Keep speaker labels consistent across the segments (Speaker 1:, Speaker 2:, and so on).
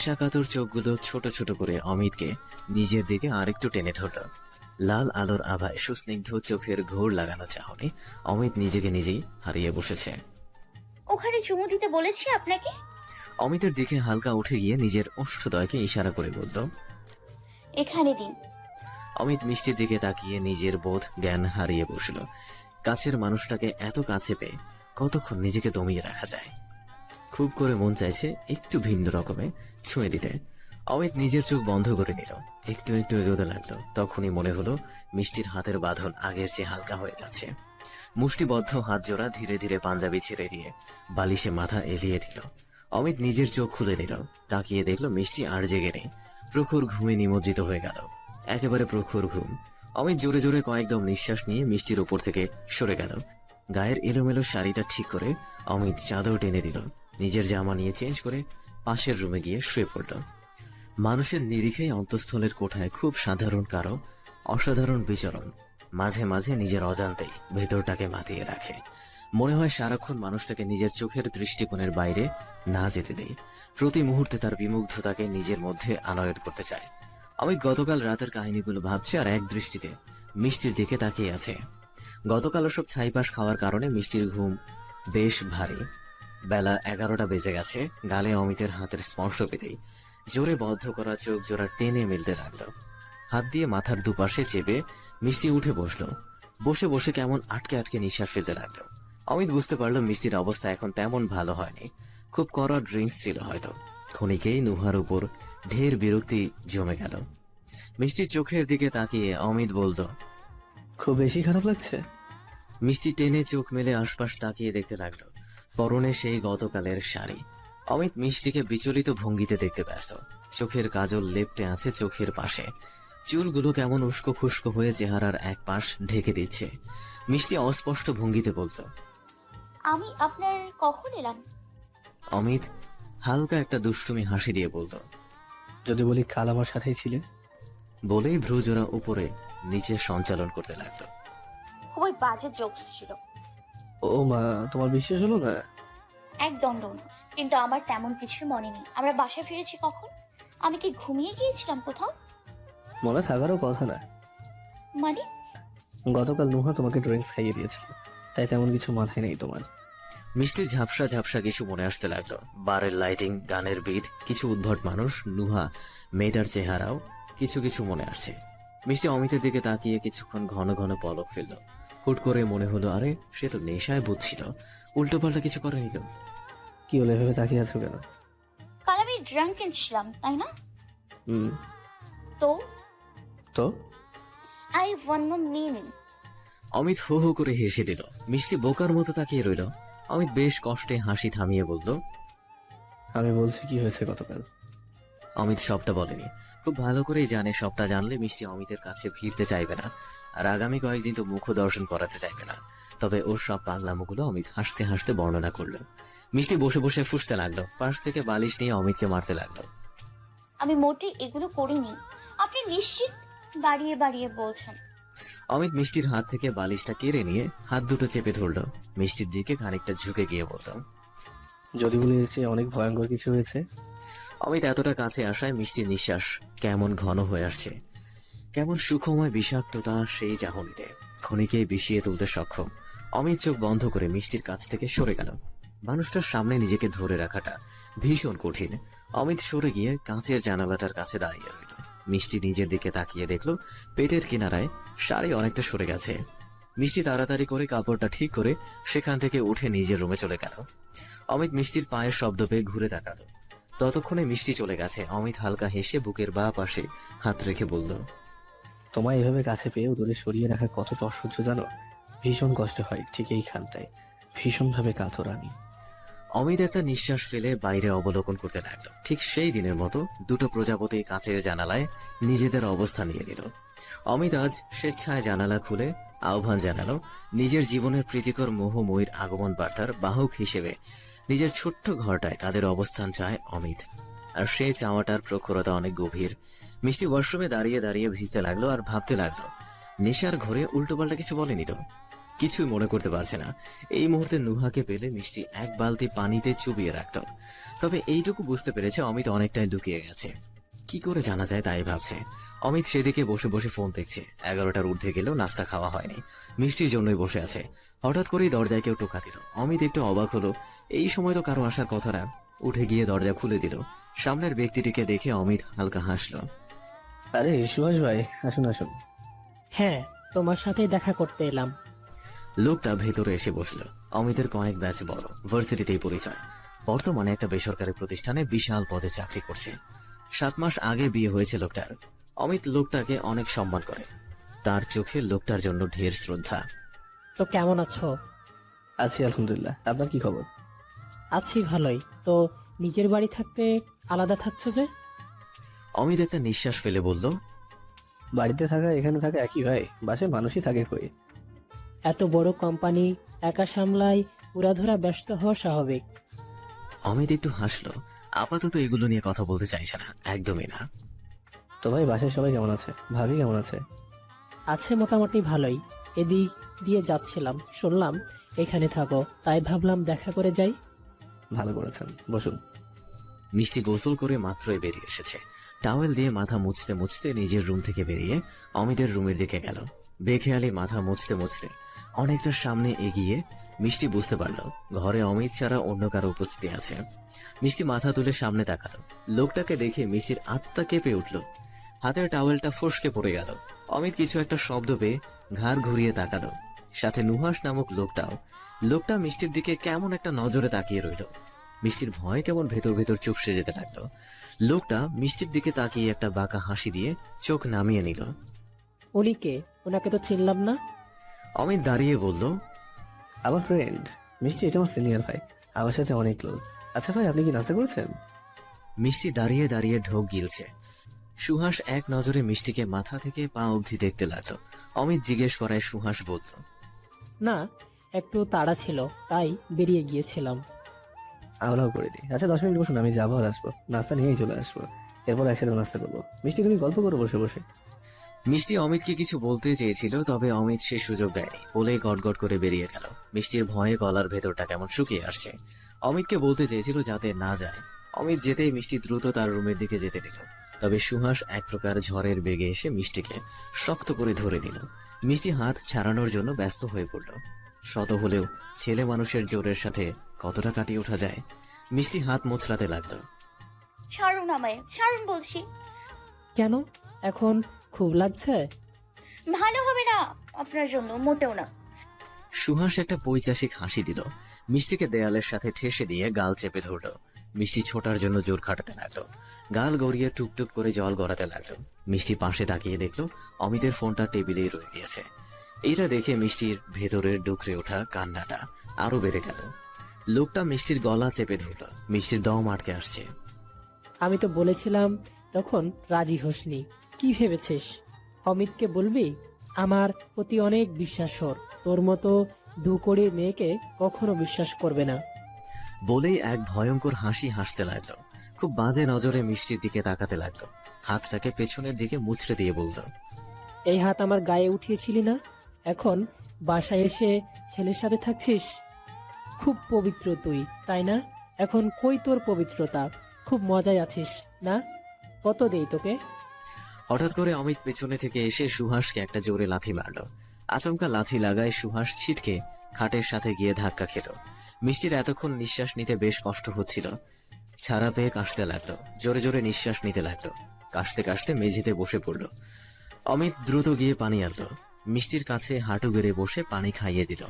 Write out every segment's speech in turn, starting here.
Speaker 1: শাকাতুর চোখগুলো ছোট ছোট করে অমিতকে নিজের দিকে আরেকটু টেনে ধরল। লাল আলোর আভায় সুস্নিগ্ধ চোখের ঘোর লাগানো চাহনি অমিত নিজেকে নিজেই হারিয়ে বসেছে।
Speaker 2: ওখানে চুমু দিতে বলেছি আপনাকে?
Speaker 1: অমিতের দিকে হালকা উঠে গিয়ে নিজের ওষ্ঠদয়কে ইশারা করে বলল
Speaker 2: এখানে দিন।
Speaker 1: অমিত মিষ্টির দিকে তাকিয়ে নিজের বোধ জ্ঞান হারিয়ে বসল। কাছের মানুষটাকে এত কাছে পেয়ে কতক্ষণ নিজেকে দমিয়ে রাখা যায়? খুব করে মন চাইছে একটু ভিন্ন রকমে ছুঁয়ে দিতে। অমিত নিজের চোখ বন্ধ করে নিল। একটু একটু এগোতে লাগল। তখনই মনে হলো মিষ্টির হাতের বাঁধন আগের চেয়ে হালকা হয়ে যাচ্ছে। মুষ্টিবদ্ধ হাত জোড়া ধীরে ধীরে পাঞ্জাবি ছেড়ে দিয়ে বালিশে মাথা এলিয়ে দিল। অমিত নিজের চোখ খুলে নিল। তাকিয়ে দেখল মিষ্টি আর জেগে নেই। প্রখর ঘুমে নিমজ্জিত হয়ে গেল। একেবারে প্রখর ঘুম। অমিত জোরে জোরে কয়েকদম নিঃশ্বাস নিয়ে মিষ্টির উপর থেকে সরে গেল। গায়ের এলোমেলো শাড়িটা ঠিক করে অমিত চাদর টেনে দিল। নিজের জামা নিয়ে চেঞ্জ করে পাশের রুমে গিয়ে শুয়ে পড়ল। মানুষের নিরিখেই অন্তঃস্থলের কোঠায় খুব সাধারণ কারও, অসাধারণ বিচরণ। মাঝে মাঝে নিজের অজান্তেই ভেতরটাকে মাতিয়ে রাখে। মনে হয় সারাক্ষণ মানুষটাকে নিজের চোখের দৃষ্টিকোণের বাইরে না যেতে দেয়। প্রতি মুহূর্তে তার বিমুগ্ধতাকে নিজের মধ্যে আনয়ন করতে চায়। আমি গতকাল রাতের কাহিনীগুলো ভাবছি আর এক দৃষ্টিতে মিষ্টির দিকে তাকিয়ে আছে। গতকাল সব ছাইপাশ খাওয়ার কারণে মিষ্টির ঘুম বেশ ভারী। বেলা এগারোটা বেজে গেছে, গালে অমিতের হাতের স্পর্শ পেতেই জোরে বদ্ধ করা চোখ জোড়া টেনে মিলতে লাগল। হাত দিয়ে মাথার দুপাশে চেপে মিষ্টি উঠে বসল। বসে বসে কেমন আটকে আটকে নিঃশ্বাস ফেলতে লাগল। অমিত বুঝতে পারল মিষ্টির অবস্থা এখন তেমন ভালো হয়নি। খুব কড়া ড্রিঙ্কস ছিল হয়তো। ক্ষণিকেই নুহার উপর ঢের বিরক্তি জমে গেল। মিষ্টির চোখের দিকে তাকিয়ে অমিত বলতো
Speaker 3: খুব বেশি খারাপ লাগছে?
Speaker 1: মিষ্টি টেনে চোখ মেলে আশপাশ তাকিয়ে দেখতে লাগল। পরনে সেই গতকালের শাড়ি। অমিত মিষ্টিকে বিচলিত ভঙ্গিতে দেখতে ব্যস্ত। চোখের কাজল লেপটে আছে চোখের পাশে। চুলগুলো কেমন উস্কো খুস্কো হয়ে চেহারার এক পাশ ঢেকে দিচ্ছে। মিষ্টি অস্পষ্ট ভঙ্গিতে বলতো
Speaker 2: আমি আপনার কখন এলাম?
Speaker 1: অমিত হালকা একটা দুষ্টুমি হাসি দিয়ে বলতো
Speaker 3: যদি বলি কাল আমার সাথেই ছিলে?
Speaker 1: বলেই ভ্রুজোড়া উপরে নিচে সঞ্চালন করতে লাগল।
Speaker 2: খুবই বাজে জোকস ছিল।
Speaker 3: ও মা তোমার বিশ্বাস হলো না?
Speaker 2: একদম না কিন্তু আমার তেমন কিছু মনে নেই। আমরা বাসায় ফিরেছি কখন? আমি কি ঘুমিয়ে গিয়েছিলাম কোথাও?
Speaker 3: মনে থাকারও কথা না।
Speaker 2: মানে?
Speaker 3: গতকাল নুহা তোমাকে ড্রিঙ্কস খাইয়ে দিয়েছিল তাই তেমন কিছু মাথায় নেই তোমার।
Speaker 1: মিষ্টির ঝাপসা ঝাপসা কিছু মনে আসতে লাগল। বারের লাইটিং গানের বিদ কিছু উদ্ভট মানুষ নুহা মেয়েটার চেহারাও কিছু কিছু মনে আসছে। মিষ্টি অমিতের দিকে তাকিয়ে কিছুক্ষণ ঘন ঘন পলক ফেলল। হুট করে মনে হলো আরে সে তো নেশায় বুঝছিল। উল্টো পাল্টা কিছু করেনি তো।
Speaker 3: কি হলো ভেবে তাকিয়ে আছো কেন?
Speaker 2: কাল আমি ড্রাঙ্কেন ছিলাম তাই না?
Speaker 3: হুম।
Speaker 2: তো?
Speaker 3: তো?
Speaker 2: আই ওয়ান মিনিং
Speaker 1: অমিত হো হো করে হেসে দিল। মিষ্টি বোকার মতো তাকিয়ে রইল। অমিত বেশ কষ্টে হাসি থামিয়ে বলল
Speaker 3: আমি বলছি কি হয়েছে গতকাল?
Speaker 1: অমিত সবটা বলেনি। খুব ভালো করেই জানে সবটা জানলে মিষ্টি অমিতের কাছে ফিরতে চাইবে না আর আগামী কয়েকদিন তো মুখ দর্শন করাতে চাইবে না। তবে ওর সব পাগলামোগুলো অমিত হাসতে হাসতে বর্ণনা করল। মিষ্টি বসে বসে ফুসতে লাগল পাশ থেকে বালিশ নিয়ে অমিতকে মারতে লাগল।
Speaker 2: আমি মোটে এগুলো করিনি। আপনি নিশ্চিত বাড়িয়ে বাড়িয়ে বলছেন।
Speaker 1: অমিত মিষ্টির হাত থেকে বালিশটা কেড়ে নিয়ে হাত দুটো চেপে ধরলো। মিষ্টির দিকে খানিকটা ঝুঁকে গিয়ে বলল
Speaker 3: যদি বলি এর অনেক ভয়ঙ্কর কিছু হয়েছে
Speaker 1: অমিত এতটা কাছে আসায় মিষ্টির নিঃশ্বাস কেমন ঘন হয়ে আসছে। কেমন সুখময় বিষাক্ততা সেই চাহনিতে। ক্ষণিকেই বিষিয়ে তুলতে সক্ষম। অমিত চোখ বন্ধ করে মিষ্টির কাছ থেকে সরে গেল। মানুষটার সামনে নিজেকে ধরে রাখাটা ভীষণ কঠিন। অমিত সরে গিয়ে কাঁচের জানালাটার কাছে দাঁড়িয়ে রইল। মিষ্টি নিজের দিকে তাকিয়ে দেখল, পেটের কিনারায় শাড়ি অনেকটা সরে গেছে। মিষ্টি তাড়াতাড়ি করে কাপড়টা ঠিক করে সেখান থেকে উঠে নিজের রুমে চলে গেল। অমিত মিষ্টির পায়ের শব্দ পেয়ে ঘুরে তাকালো। ততক্ষণে মিষ্টি চলে গেছে। অমিত হালকা হেসে বুকের বা পাশে হাত রেখে বলল
Speaker 3: তোমায় এভাবে কাছে পেয়েও দূরে সরিয়ে রাখা কতটা অসহ্য জানো? ভীষণ কষ্ট হয় ঠিক এইখানটায় ভীষণভাবে কাতর আমি
Speaker 1: অমিত একটা নিঃশ্বাস ফেলে বাইরে অবলোকন করতে লাগল। ঠিক সেই দিনের মতো দুটো প্রজাপতি কাঁচের জানালায় নিজেদের অবস্থান নিয়ে নিল। অমিত আজ স্বেচ্ছায় জানালা খুলে আহ্বান জানালো নিজের জীবনের প্রীতিকর মোহময়ীর আগমন বার্তার বাহক হিসেবে নিজের ছোট্ট ঘরটায় তাদের অবস্থান চায় অমিত। আর সে চাওয়াটার প্রখরতা অনেক গভীর। মিষ্টি ওয়াশরুমে দাঁড়িয়ে দাঁড়িয়ে ভিজতে লাগল আর ভাবতে লাগল, নেশার ঘরে উল্টোপাল্টা কিছু বলেনি তো? কিছুই মনে করতে পারছে না। এই মুহূর্তে নুহাকে পেলে মিষ্টি এক বালতি পানিতে চুবিয়ে রাখত। তবে এইটুকু বুঝতে পেরেছে অমিত অনেকটাই লুকিয়ে গেছে। কি করে জানা যায় তাই ভাবছে। অমিত সেদিকে বসে বসে ফোন দেখছে। এগারোটার ঊর্ধ্বে গেলেও নাস্তা খাওয়া হয়নি। মিষ্টির জন্যই বসে আছে। হঠাৎ করেই দরজায় কেউ টোকা দিল। অমিত একটু অবাক হলো। এই সময় তো কারও আসার কথা না। উঠে গিয়ে দরজা খুলে দিল। সামনের ব্যক্তিটিকে দেখে অমিত হালকা হাসলো।
Speaker 3: আরে সুভাষ ভাই আসুন আসুন।
Speaker 4: হ্যাঁ তোমার সাথে দেখা করতে এলাম।
Speaker 1: লোকটা ভেতরে এসে বসল। অমিতের কয়েক ব্যাচ বড় ভার্সিটিতেই পরিচয়। বর্তমানে একটা বেসরকারি প্রতিষ্ঠানে বিশাল পদে চাকরি করছে। সাত মাস আগে বিয়ে হয়েছে লোকটার। অমিত লোকটাকে অনেক সম্মান করে। তার চোখে লোকটার জন্য ঢের শ্রদ্ধা।
Speaker 4: তো কেমন আছো?
Speaker 3: আছি আলহামদুলিল্লাহ। আপনার কি খবর?
Speaker 4: আছি ভালোই। তো নিজের বাড়ি থাকতে আলাদা থাকছো যে?
Speaker 1: অমিত একটা নিঃশ্বাস ফেলে বলল
Speaker 3: বাড়িতে থাকা এখানে থাকা একই ভাই। বাসে মানুষই থাকে কই?
Speaker 4: এত বড় কোম্পানি একা সামলাই উড়াধরা ব্যস্ত হওয়া স্বাভাবিক।
Speaker 1: অমিত একটু হাসলো। আপাতত এগুলো নিয়ে কথা বলতে চাইছে না একদমই না।
Speaker 3: তো ভাই বাসায় সবাই কেমন আছে? ভাবি কেমন আছে?
Speaker 4: আছে মোটামুটি ভালোই। এদিক দিয়ে যাচ্ছিলাম শুনলাম এখানে থাকো। তাই ভাবলাম দেখা করে যাই।
Speaker 3: ভালো করেছেন। বসুন।
Speaker 1: মিষ্টি গোসল করে মাত্রই বেরিয়ে এসেছে। টাওয়েল দিয়ে মাথা মুছতে মুছতে নিজের রুম থেকে বেরিয়ে অমিতের রুমের দিকে গেল। বেখেয়ালি মাথা মুছতে মুছতে অনেকটা সামনে এগিয়ে মিষ্টি বুঝতে পারল, ঘরে অমিত ছাড়া অন্য কারও উপস্থিতি আছে। মিষ্টি মাথা তুলে সামনে তাকালো। লোকটাকে দেখে মিষ্টির আত্মা কেঁপে উঠল। হাতের টাওয়েলটা ফসকে পড়ে গেল। অমিত কিছু একটা শব্দ পেয়ে ঘাড় ঘুরিয়ে তাকালো। সাথে নুহাস নামক লোকটাও লোকটা মিষ্টির দিকে কেমন একটা নজরে তাকিয়ে রইল। মিষ্টির ভয় কেমন ভেতর ভেতর চুপসে যেতে লাগল। লোকটা মিষ্টির দিকে তাকিয়ে একটা বাঁকা হাসি দিয়ে চোখ নামিয়ে নিল।
Speaker 4: উনিকে ওনাকে তো চিনলাম না।
Speaker 1: অমিত দাঁড়িয়ে বলল
Speaker 3: আমার ফ্রেন্ড মিষ্টি এটা আমার সিনিয়র ভাই আমার সাথে অনেক ক্লোজ আচ্ছা ভাই আপনি কি নাচা করেছেন?
Speaker 1: মিষ্টি দাঁড়িয়ে দাঁড়িয়ে ঢোক গিলছে। সুহাস এক নজরে মিষ্টিকে মাথা থেকে পা অবধি দেখতে লাগল। অমিত জিজ্ঞেস করায় সুহাস বলল
Speaker 4: না একটু তাড়া ছিল তাই বেরিয়ে গিয়েছিলাম।
Speaker 3: আমরাও করে দিই। আচ্ছা দশ মিনিট বসুন আমি যাব আর আসব। নাস্তা নিয়েই চলে আসব। এরপর একসাথে নাস্তা করব। মিষ্টি তুমি গল্প করো বসে বসে।
Speaker 1: মিষ্টি অমিতকে কিছু বলতে চেয়েছিল তবে অমিত সে সুযোগ দেয়নি। বলে গটগট করে বেরিয়ে গেল। মিষ্টির ভয়ে গলার ভেতরটা কেমন শুকিয়ে আসছে। অমিতকে বলতে চেয়েছিল যাতে না যায়। অমিত যেতেই মিষ্টি দ্রুত তার রুমের দিকে যেতে দিল তবে সুহাস এক প্রকার ঝড়ের বেগে এসে মিষ্টিকে শক্ত করে ধরে নিল। মিষ্টি হাত ছাড়ানোর জন্য ব্যস্ত হয়ে পড়ল। শত হলেও ছেলে মানুষের জোরের সাথে কতটা কাটিয়ে ওঠা যায় মিষ্টি হাত মোচড়াতে লাগল।
Speaker 2: ছাড়ুন আমায় ছাড়ুন বলছি।
Speaker 4: কেন? এখন খুব লাগছে?
Speaker 2: ভালো হবে না আপনার জন্য মোটেও না।
Speaker 1: সুহাস একটা পৈচাসিক হাসি দিল। মিষ্টিকে দেয়ালের সাথে ঠেসে দিয়ে গাল চেপে ধরল। মিষ্টি ছোটার জন্য জোর খাটাতে লাগল। গাল গড়িয়ে টুকটুক করে জল গড়াতে লাগল। মিষ্টি পাশে তাকিয়ে দেখল অমিতের ফোনটা টেবিলেই রয়ে গিয়েছে। এইটা দেখে মিষ্টির ভেতরের ডুকরে ওঠা কান্নাটা আরও বেড়ে গেল। লোকটা মিষ্টির গলা চেপে ধরল। মিষ্টির দম আটকে আসছে।
Speaker 4: আমি তো বলেছিলাম তখন রাজি হোসনি। কি ভেবেছিস? অমিতকে বলবি? আমার প্রতি অনেক বিশ্বাস ওর। তোর মতো দু কোড়ি মেয়েকে কখনো বিশ্বাস করবে না।
Speaker 1: বলেই এক ভয়ঙ্কর হাসি হাসতে লাগল। খুব বাজে নজরে মিষ্টির দিকে তাকাতে লাগল। হাতটাকে পেছনের দিকে মুচড়ে দিয়ে বলল
Speaker 4: এই হাত আমার গায়ে উঠিয়েছিলি না? এখন বাসায় এসে ছেলের সাথে থাকছিস? খুব পবিত্র তুই, তাই না? এখন কই তোর পবিত্রতা? খুব মজায় আছিস, না? কত দেই তোকে?
Speaker 1: হঠাৎ করে অমিত পেছনে থেকে এসে সুহাসকে একটা জোরে লাথি মারল। আচমকা লাথি লাগায় সুহাস ছিটকে খাটের সাথে গিয়ে ধাক্কা খেল। মিষ্টির এতক্ষণ নিঃশ্বাস নিতে বেশ কষ্ট হচ্ছিল। ছাড়া পেয়ে কাশতে লাগল, জোরে জোরে নিঃশ্বাস নিতে লাগল। কাশতে কাশতে মেঝেতে বসে পড়ল। অমিত দ্রুত গিয়ে পানি আনলো। মিষ্টির কাছে হাঁটু গেড়ে বসে পানি খাইয়ে দিল।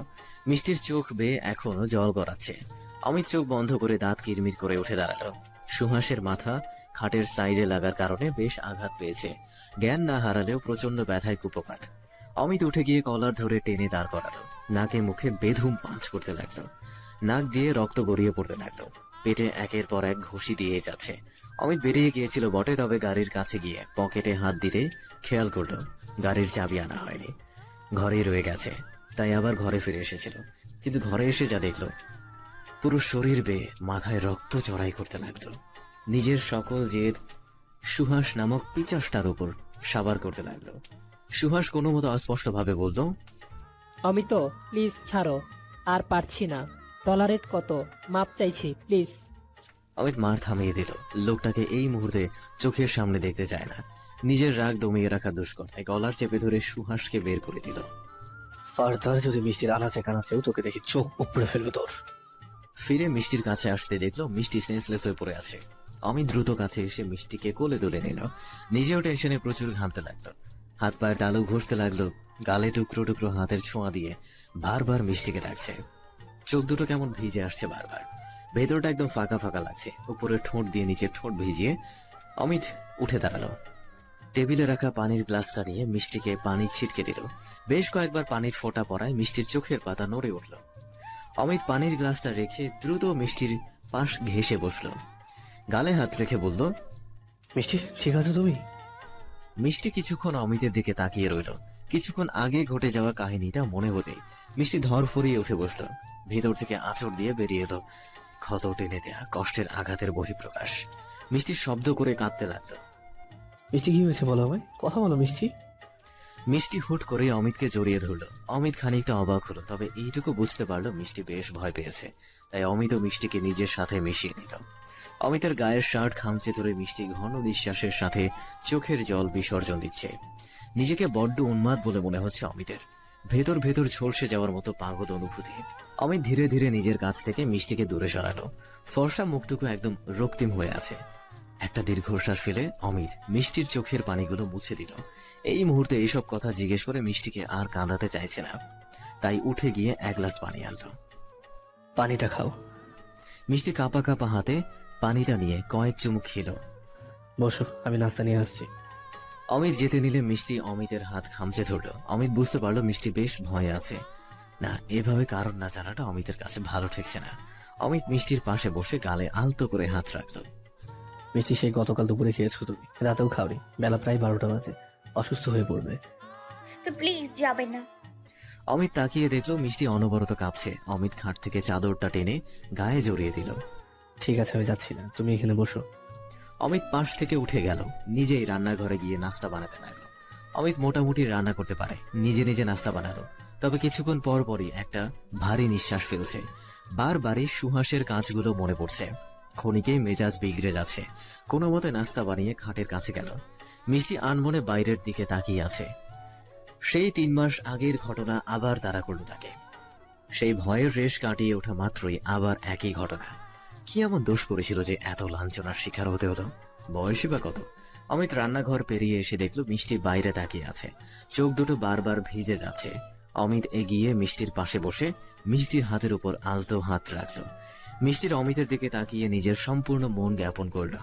Speaker 1: মিষ্টির চোখ বেয়ে এখনও জল গড়াচ্ছে। অমিত চোখ বন্ধ করে দাঁত কিরমির করে উঠে দাঁড়াল। সুহাসের মাথা খাটের সাইডে লাগার কারণে বেশ আঘাত পেয়েছে। জ্ঞান না হারালেও প্রচণ্ড ব্যথায় কুপকাত। অমিত উঠে গিয়ে কলার ধরে টেনে দাঁড় করালো। নাকে মুখে বেধুম পাঁচ করতে লাগল। নাক দিয়ে রক্ত গড়িয়ে পড়তে লাগল। পেটে একের পর এক ঘুষি দিয়ে যাচ্ছে। অমিত বেরিয়ে গিয়েছিল বটে, তবে গাড়ির কাছে গিয়ে পকেটে হাত দিতে খেয়াল করল। গাড়ির চাবি আনা হয়নি। ঘরেই রয়ে গেছে। তাই আবার ঘরে ফিরে এসেছিল। কিন্তু ঘরে এসে যা দেখল পুরো শরীর বেয়ে মাথায় রক্ত চড়াই করতে লাগল। নিজের সকল জেদ সুহাস নামক পিচাসটার উপর সাবার করতে লাগল। সুহাস কোনো মতো অস্পষ্টভাবে বলল
Speaker 4: অমিত প্লিজ ছাড়ো আর পারছি না। টলারেট কত? মাপ চাইছি প্লিজ।
Speaker 1: অমিত মার থামিয়ে দিল। লোকটাকে এই মুহূর্তে চোখের সামনে দেখতে চায় না। নিজের রাগ দমিয়ে রাখা দুষ্কর তাই গলার চেপে ধরে সুহাসকে বের করে দিল।
Speaker 3: ফার্দার যদি মিষ্টির আনাচে কানাচেও তোকে দেখি চোখ উপড়ে ফেলবে তোর।
Speaker 1: ফিরে মিষ্টির কাছে আসতে দেখল মিষ্টি সেন্সলেস হয়ে পড়ে আছে। অমিত দ্রুত কাছে এসে মিষ্টিকে কোলে তুলে নিল। নিজেও টেনশনে প্রচুর ঘামতে লাগল। হাত পায়ের তালু ঘষতে লাগল গালে টুকরো টুকরো হাতের ছোঁয়া দিয়ে বারবার মিষ্টিকে ডাকছে। চোখ দুটো কেমন ভিজে আসছে বারবার। ভেতরটা একদম ফাঁকা ফাঁকা লাগছে। উপরে ঠোঁট দিয়ে নিচে ঠোঁট ভিজিয়ে অমিত উঠে দাঁড়াল। টেবিলে রাখা পানির গ্লাসটা নিয়ে মিষ্টিকে পানি ছিটকে দিল। বেশ কয়েকবার পানির ফোঁটা পড়ায় মিষ্টির চোখের পাতা নড়ে উঠল। অমিত পানির গ্লাসটা রেখে দ্রুত মিষ্টির পাশ ঘেসে বসল। গালে হাত রেখে বলল
Speaker 3: মিষ্টি ঠিক আছে তুমি?
Speaker 1: মিষ্টি কিছুক্ষণ অমিতের দিকে তাকিয়ে রইল। কিছুক্ষণ আগে ঘটে যাওয়া কাহিনীটা মনে হতে মিষ্টি ধর ফরিয়ে উঠে বসল। ভেতর থেকে আঁচড় দিয়ে বেরিয়ে এলো। ক্ষত টেনে দেয়া কষ্টের আঘাতের বহিঃপ্রকাশ। মিষ্টি শব্দ করে কাঁদতে লাগল।
Speaker 3: মিষ্টি কি হয়েছে বলো আমায়? কথা বলো মিষ্টি।
Speaker 1: মিষ্টি হুট করে অমিতকে জড়িয়ে ধরলো। অমিত খানিকটা অবাক হলো, তবে এইটুকু বুঝতে পারল মিষ্টি বেশ ভয় পেয়েছে। তাই অমিত ও মিষ্টিকে নিজের সাথে মিশিয়ে নিল। অমিতের গায়ের শার্ট খামচে ধরে মিষ্টি ঘন নিঃশ্বাসের সাথে চোখের জল বিসর্জন দিচ্ছে। নিজেকে বড্ড উন্মাদ বলে মনে হচ্ছে অমিতের। ভেতর ভেতর ঝলসে যাওয়ার মতো পাগল অনুভূতি। অমিত ধীরে ধীরে নিজের কাছ থেকে মিষ্টিকে দূরে সরালো। ফর্সা মুখটুকু একদম রক্তিম হয়ে আছে। একটা দীর্ঘশ্বাস ফেলে অমিত মিষ্টির চোখের পানিগুলো মুছে দিল। এই মুহূর্তে এইসব কথা জিজ্ঞেস করে মিষ্টিকে আর কাঁদাতে চাইছে না। তাই উঠে গিয়ে এক গ্লাস পানি আনলো।
Speaker 3: পানিটা খাও।
Speaker 1: মিষ্টি কাপা কাপা হাতে পানিটা নিয়ে কয়েক চুমুক খেলো।
Speaker 3: বসো আমি নাস্তা নিয়ে আসছি।
Speaker 1: অমিত যেতে নিলে মিষ্টি অমিতের হাত খামচে ধরলো। অমিত বুঝতে পারল মিষ্টি বেশ ভয়ে আছে। না এভাবে কারণ না জানাটা অমিতের কাছে ভালো ঠেকছে না। অমিত মিষ্টির পাশে বসে গালে আলতো করে হাত রাখল।
Speaker 3: মিষ্টি সেই গতকাল দুপুরে খেয়েছো তুমি। রাতেও খাওনি। বেলা প্রায় বারোটা বাজে। অসুস্থ হয়ে পড়বে।
Speaker 2: তো প্লিজ যাবেন না।
Speaker 1: অমিত তাকিয়ে দেখল মিষ্টি অনবরত কাঁপছে। অমিত খাট থেকে চাদরটা টেনে গায়ে জড়িয়ে দিল।
Speaker 3: ঠিক আছে আমি যাচ্ছি না। তুমি এখানে বসো।
Speaker 1: অমিত পাশ থেকে উঠে গেল। নিজেই রান্নাঘরে গিয়ে নাস্তা বানাতে লাগল। অমিত মোটামুটি রান্না করতে পারে। নিজে নিজে নাস্তা বানালো। তবে কিছুক্ষণ পর পরই একটা ভারী নিঃশ্বাস ফেলছে। বারবারই সুহাসের কাজগুলো মনে পড়ছে। ক্ষণিকেই মেজাজ বিগড়ে যাচ্ছে। কোনো মতে নাস্তা বানিয়ে খাটের কাছে গেল। মিষ্টি আনমনে বাইরের দিকে তাকিয়ে আছে। সেই তিন মাস আগের ঘটনা আবার তাড়া করল তাকে। সেই ভয়ের রেশ কাটিয়ে ওঠা মাত্রই আবার একই ঘটনা। কি এমন দোষ করেছিল যে এত লাঞ্ছনার শিকার হতে হলো? বয়সী বা কত? অমিত রান্নাঘর পেরিয়ে এসে দেখল মিষ্টি বাইরে তাকিয়ে আছে। চোখ দুটো বারবার ভিজে যাচ্ছে। অমিত এগিয়ে মিষ্টির পাশে বসে মিষ্টির হাতের উপর আলতো হাত রাখল। মিষ্টির অমিতের দিকে তাকিয়ে নিজের সম্পূর্ণ মন জ্ঞাপন করল।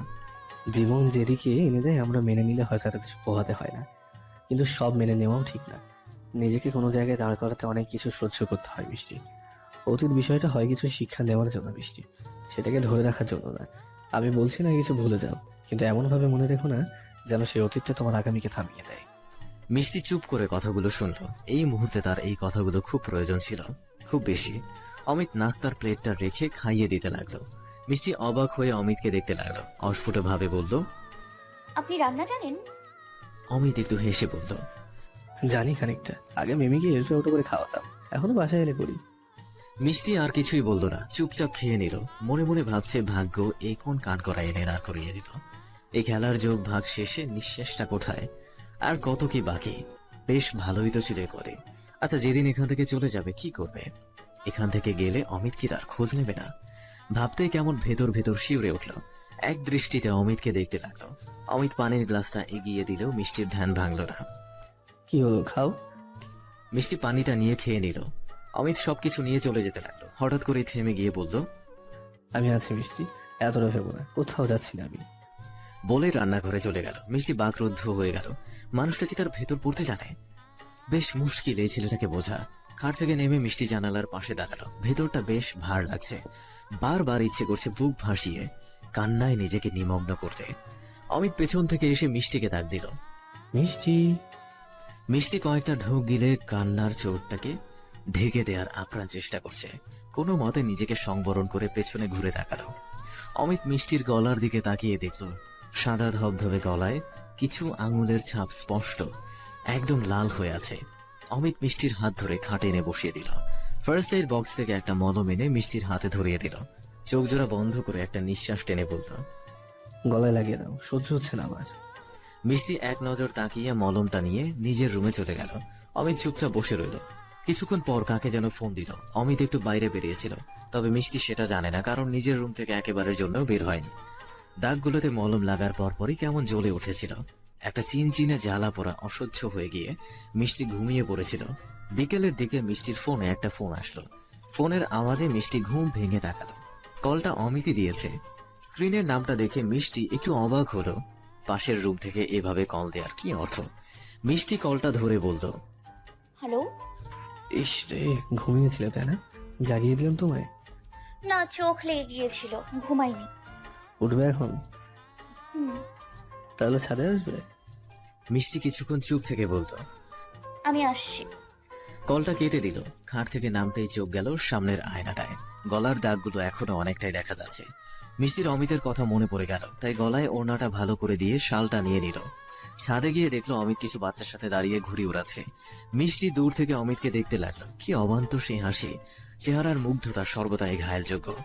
Speaker 3: জীবন যেদিকে এনে দেয় আমরা মেনে নিলে হয়তো এত কিছু পোহাতে হয় না। কিন্তু সব মেনে নেওয়াও ঠিক না। নিজেকে কোনো জায়গায় দাঁড় করাতে অনেক কিছু সহ্য করতে হয় মিষ্টি। অতীত বিষয়টা হয় কিছু শিক্ষা নেওয়ার জন্য মিষ্টি। সেটাকে ধরে রাখার জন্য না। আমি বলছি না কিছু ভুলে যাও কিন্তু এমনভাবে মনে রেখো না যেন সেই অতীতটা তোমার আগামীকে থামিয়ে দেয়।
Speaker 1: মিষ্টি চুপ করে কথাগুলো শুনলো। এই মুহূর্তে তার এই কথাগুলো খুব প্রয়োজন ছিল খুব বেশি। অমিত নাস্তার প্লেটটা রেখে খাইয়ে দিতে লাগল। মিষ্টি অবাক হয়ে অমিতকে দেখতে লাগল। অস্ফুট ভাবে বলল
Speaker 2: আপনি রান্না জানেন?
Speaker 1: অমিত একটু হেসে বলল
Speaker 3: জানি খানিকটা। আগে মিমিকে এসে ওটো করে খাওয়াতাম। এখনও বাসায় এলে করি।
Speaker 1: মিষ্টি আর কিছুই বলল না। চুপচাপ খেয়ে নিল। মনে মনে ভাবছে ভাগ্য এই কোন কাঠ করা এনে দাঁড় করিয়ে দিল। এই খেলার যোগ ভাগ শেষে নিঃশ্বাসটা কোথায়? আর কত কি বাকি? বেশ ভালোই তো ছিল করে। আচ্ছা যেদিন এখান থেকে চলে যাবে কি করবে? এখান থেকে গেলে অমিত কি তার খোঁজ নেবে না। ভাবতেই কেমন ভেতর ভেতর শিউরে উঠল। এক দৃষ্টিতে অমিতকে দেখতে লাগল। অমিত পানির গ্লাসটা এগিয়ে দিলেও মিষ্টির ধ্যান ভাঙল না।
Speaker 3: কি হলো খাও?
Speaker 1: মিষ্টি পানিটা নিয়ে খেয়ে নিল। অমিত সবকিছু নিয়ে চলে যেতে লাগল। হঠাৎ করে থেমে গিয়ে বলল
Speaker 3: আমি আছি মিষ্টি এতটা ভেবো না কোথাও যাচ্ছি না আমি।
Speaker 1: বলে রান্নাঘরে চলে গেল। মিষ্টি বাকরুদ্ধ হয়ে গেল। মানুষটা কি তার ভেতর পড়তে জানে? বেশ মুশকিল এই ছেলেটাকে বোঝা। খাট থেকে নেমে মিষ্টি জানালার পাশে দাঁড়াল। ভেতরটা বেশ ভার লাগছে। বারবার ইচ্ছে করছে বুক ভাসিয়ে কান্নায় নিজেকে নিমগ্ন করতে। অমিত পেছন থেকে এসে মিষ্টিকে ডাক দিল।
Speaker 3: মিষ্টি?
Speaker 1: মিষ্টি কয়েকটা ঢোক গিলে কান্নার চোরটাকে ঢেকে দেওয়ার আপ্রাণ চেষ্টা করছে। কোনো মতে নিজেকে সংবরণ করে পেছনে ঘুরে তাকালো। অমিত মিষ্টির গলার দিকে তাকিয়ে দেখল সাদা ধবধবে গলায় কিছু আঙুলের ছাপ স্পষ্ট একদম লাল হয়ে আছে। অমিত মিষ্টির হাত ধরে খাটে এনে বসিয়ে দিল। ফার্স্ট এড বক্স থেকে একটা মলম এনে মিষ্টির হাতে ধরিয়ে দিল। চোখ জোড়া বন্ধ করে একটা নিঃশ্বাস টেনে বলল
Speaker 3: গলায় লাগিয়ে দাও সহ্য হচ্ছে না আমার।
Speaker 1: মিষ্টি এক নজর তাকিয়ে মলমটা নিয়ে নিজের রুমে চলে গেল। অমিত চুপচাপ বসে রইল। কিছুক্ষণ পর কাকে যেন ফোন দিল। অমিত একটু বাইরে বেরিয়েছিল তবে মিষ্টি সেটা জানে না কারণ নিজের রুম থেকে একেবারের জন্য বের হয়নি। দাগগুলোতে মলম লাগার পরপরই কেমন জ্বলে উঠেছিল। একটা চিনচিনে জ্বালা পড়া অসহ্য হয়ে গিয়ে মিষ্টি ঘুমিয়ে পড়েছিল। বিকেলের দিকে মিষ্টির ফোনে একটা ফোন আসলো। ফোনের আওয়াজে মিষ্টি ঘুম ভেঙে তাকালো। কলটা অমিতি দিয়েছে। স্ক্রিনের নামটা দেখে মিষ্টি একটু অবাক হলো। পাশের রুম থেকে এভাবে কল দেওয়ার কি অর্থ? মিষ্টি কলটা ধরে বলতো
Speaker 2: হ্যালো?
Speaker 3: ইস রে ঘুমিয়েছিলে তাই না? জাগিয়ে দিলাম তোমায়।
Speaker 2: না চোখ লেগে গিয়েছিল। ঘুমাইনি।
Speaker 3: উঠবে এখন?
Speaker 2: হুম।
Speaker 3: তাহলে ছাদে আসবে?
Speaker 1: মিষ্টি কিছুক্ষণ চুপ থেকে বলতো।
Speaker 2: আমি আসছি।
Speaker 1: কলটা কেটে দিল। খাট থেকে নামতেই চোখ গেল সামনের আয়নাটায়। গলার দাগগুলো এখনও অনেকটাই দেখা যাচ্ছে। মিষ্টির অমিতের কথা মনে পড়ে গেল তাই গলায় ওড়নাটা ভালো করে দিয়ে শালটা নিয়ে নিল। ছাদে গিয়ে দেখল অমিত কিছু বাচ্চার সাথে দাঁড়িয়ে ঘুরি উড়াচ্ছে। মিষ্টি দূর থেকে অমিতকে দেখতে লাগল কি অবান্ত সে হাসি। চেহারার মুগ্ধতা সর্বদাই ঘায়ালযোগ্য।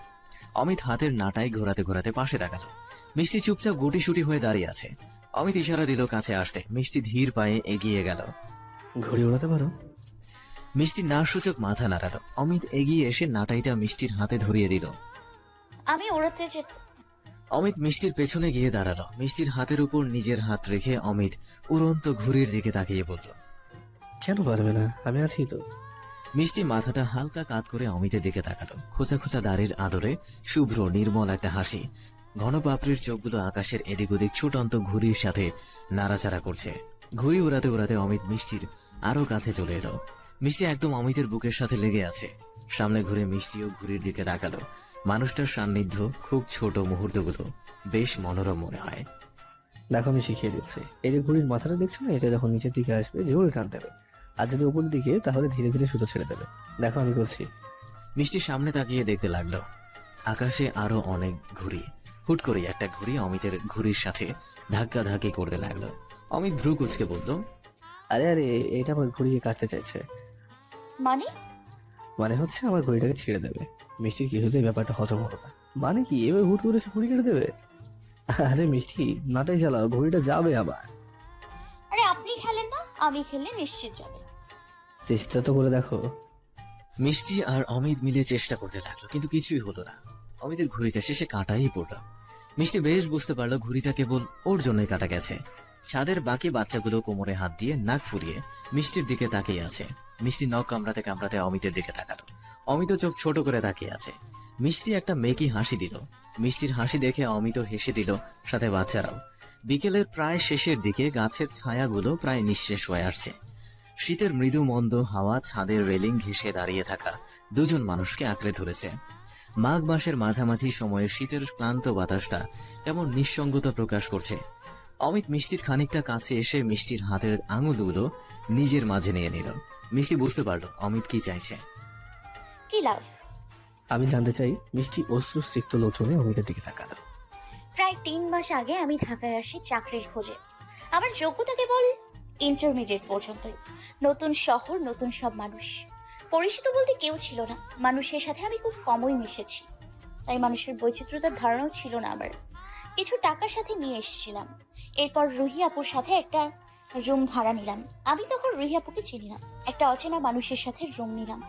Speaker 1: অমিত হাতের নাটাই ঘোরাতে ঘোরাতে পাশে তাকালো। মিষ্টি চুপচাপ গুটিসুটি হয়ে দাঁড়িয়ে আছে। অমিত ইশারা দিল কাছে আসতে। মিষ্টি ধীর পায়ে এগিয়ে গেল।
Speaker 3: ঘুরে ওড়াতে পারো?
Speaker 1: মিষ্টি না সূচক মাথা নাড়ালো। অমিত এগিয়ে এসে নাটাইটা মিষ্টির হাতে ধরিয়ে দিল।
Speaker 2: আমি ওড়াতে যেত
Speaker 1: অমিত মিষ্টির পেছনে গিয়ে দাঁড়াল। মিষ্টির হাতের উপর নিজের হাত রেখে অমিত উড়ন্ত ঘুড়ির দিকে তাকিয়ে বলল
Speaker 3: কেন পারবে না? আমি আছি তো।
Speaker 1: মিষ্টি মাথাটা হালকা কাত করে অমিতের দিকে তাকালো। খোঁচা খোঁচা দাড়ির আদরে শুভ্র নির্মল একটা হাসি। ঘন পাপড়ির চোখগুলো আকাশের এদিক ওদিক ছুটন্ত ঘুড়ির সাথে নাড়াচাড়া করছে। ঘুড়ি উড়াতে উড়াতে অমিত মিষ্টির আরও কাছে চলে এলো। মিষ্টি একদম অমিতের বুকের সাথে লেগে আছে। সামনে ঘুরে মিষ্টিও ঘুড়ির দিকে তাকালো। মানুষটার সান্নিধ্য খুব ছোট মুহূর্তগুলো। বেশ মনোরম মনে হয়।
Speaker 3: দেখো আমি শিখিয়ে দিচ্ছি। এই যে ঘুড়ির মাথাটা দেখছ না এটা যখন নিচের দিকে আসবে জোরে টান দেবে। আর যদি উপর দিকে তাহলে ধীরে ধীরে সুতো ছেড়ে দেবে। দেখো আমি করছি।
Speaker 1: মিষ্টি সামনে তাকিয়ে দেখতে লাগল। আকাশে আরও অনেক ঘুড়ি। হুট করে একটা ঘুড়ি অমিতের ঘুড়ির সাথে ধাক্কা ধাক্কি করতে লাগল। অমিত ভ্রু কুচকে বলল
Speaker 3: আরে আরে এটা আমার ঘুড়িকে কাটতে চাইছে।
Speaker 2: মানে?
Speaker 3: মানে হচ্ছে আমার ঘড়িটাকে ছেড়ে দেবে। মিষ্টির কিছুতেই ব্যাপারটা হজম হলো না। মানে কি এবার হুট করে সে ঘড়ি কেটে দেবে? আরে মিষ্টি নাটাই চালাও ঘড়িটা যাবে আবার।
Speaker 2: আরে আপনি খেলেন না আমি খেললে নিশ্চিত যাবে।
Speaker 3: চেষ্টা তো করে দেখো।
Speaker 1: মিষ্টি আর অমিত মিলে চেষ্টা করতে লাগল কিন্তু কিছুই হলো না। অমিতের ঘুড়িটা শেষে কাটাই পড়ল। মিষ্টি বেশ বুঝতে পারল ঘুড়িটা কেবল ওর জন্যই কাটা গেছে। ছাদের বাকি বাচ্চাগুলো কোমরে হাত দিয়ে নাক ফুরিয়ে মিষ্টির দিকে তাকিয়ে আছে। মিষ্টি নখ কামড়াতে কামড়াতে অমিতের দিকে তাকালো। অমিত চোখ ছোট করে তাকিয়ে আছে। মিষ্টি একটা মেকি হাসি দিল। মিষ্টির হাসি দেখে অমিত হেসে দিল সাথে বাচ্চারাও। বিকেলের প্রায় শেষের দিকে গাছের ছায়াগুলো প্রায় নিঃশেষ হয়ে আসছে। শীতের মৃদু মন্দ হাওয়া ছাদের রেলিং ঘেঁষে দাঁড়িয়ে থাকা দুজন মানুষকে আঁকড়ে ধরেছে। মাঘ মাসের মাঝামাঝি সময়ে শীতের ক্লান্ত বাতাসটা কেমন নিঃসঙ্গতা প্রকাশ করছে। অমিত মিষ্টির খানিকটা কাছে এসে মিষ্টির হাতের আঙুলগুলো নিজের মাঝে নিয়ে নিল। মিষ্টি বুঝতে পারল অমিত কি চাইছে।
Speaker 2: কি লাভ?
Speaker 3: আমি জানতে চাই মিষ্টি অশ্রু সিক্ত লোচনে অমিতের দিকে তাকালো।
Speaker 2: প্রায় তিন মাস আগে আমি ঢাকায় আসি চাকরির খোঁজে। আমার যোগ্যতা কেবল ইন্টারমিডিয়েট পর্যন্তই। নতুন শহর নতুন সব মানুষ। পরিচিত বলতে কেউ ছিল না। মানুষের সাথে আমি খুব কমই মিশেছি। তাই মানুষের বৈচিত্র্যতার ধারণাও ছিল না আমার। কিছু টাকার সাথে নিয়ে এসেছিলাম। এরপর রুহি আপুর সাথে একটা রুম ভাড়া নিলাম। আমি তখন রুহি আপুকে চিনি না। একটা অচেনা মানুষের সাথে রুম নিলাম।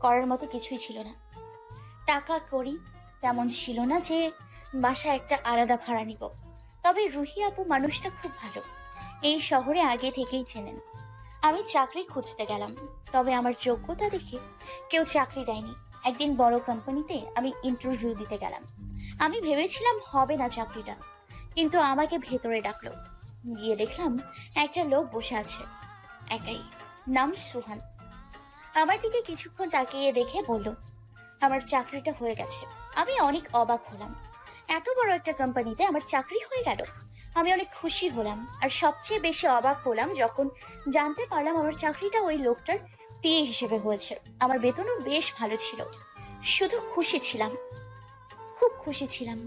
Speaker 2: করার মতো কিছুই ছিল না। টাকা করি তেমন ছিল না যে বাসা একটা আলাদা ভাড়া নিব। তবে রুহি আপু মানুষটা খুব ভালো। এই শহরে আগে থেকেই চেনেন। আমি চাকরি খুঁজতে গেলাম। তবে আমার যোগ্যতা দেখে কেউ চাকরি দেয়নি। একদিন বড় কোম্পানিতে আমি ইন্টারভিউ দিতে গেলাম। আমি ভেবেছিলাম হবে না চাকরিটা, কিন্তু আমাকে ভেতরে ডাকলো। গিয়ে দেখলাম একটা লোক বসে আছে, একাই, নাম সুহান। আমার দিকে কিছুক্ষণ তাকিয়ে দেখে বলল, আমার চাকরিটা হয়ে গেছে। আমি অনেক অবাক হলাম। এত বড় একটা কোম্পানিতে আমার চাকরি হয়ে গেল। আমি অনেক খুশি হলাম। আর সবচেয়ে বেশি অবাক হলাম যখন জানতে পারলাম আমার চাকরিটা ওই লোকটার পিএ হিসেবে হয়েছে। আমার বেতনও বেশ ভালো ছিল। শুধু খুশি ছিলাম। খুব খুশি ছিলাম।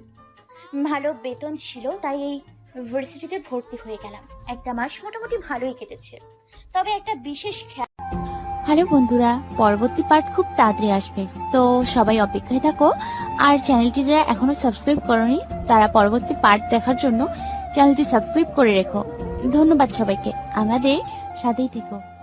Speaker 2: ভালো বেতন ছিল, তাই এই ইউনিভার্সিটিতে ভর্তি হয়ে গেলাম। একটা মাস মোটামুটি ভালোই কেটেছে। তবে একটা বিশেষ খেয়াল
Speaker 5: হ্যালো বন্ধুরা, পরবর্তী পার্ট খুব তাড়াতাড়ি আসবে। তো সবাই অপেক্ষায় থাকো। আর চ্যানেলটি যারা এখনও সাবস্ক্রাইব করনি, তারা পরবর্তী পার্ট দেখার জন্য চ্যানেলটি সাবস্ক্রাইব করে রেখো। ধন্যবাদ সবাইকে। আমাদের সাথেই থেকো।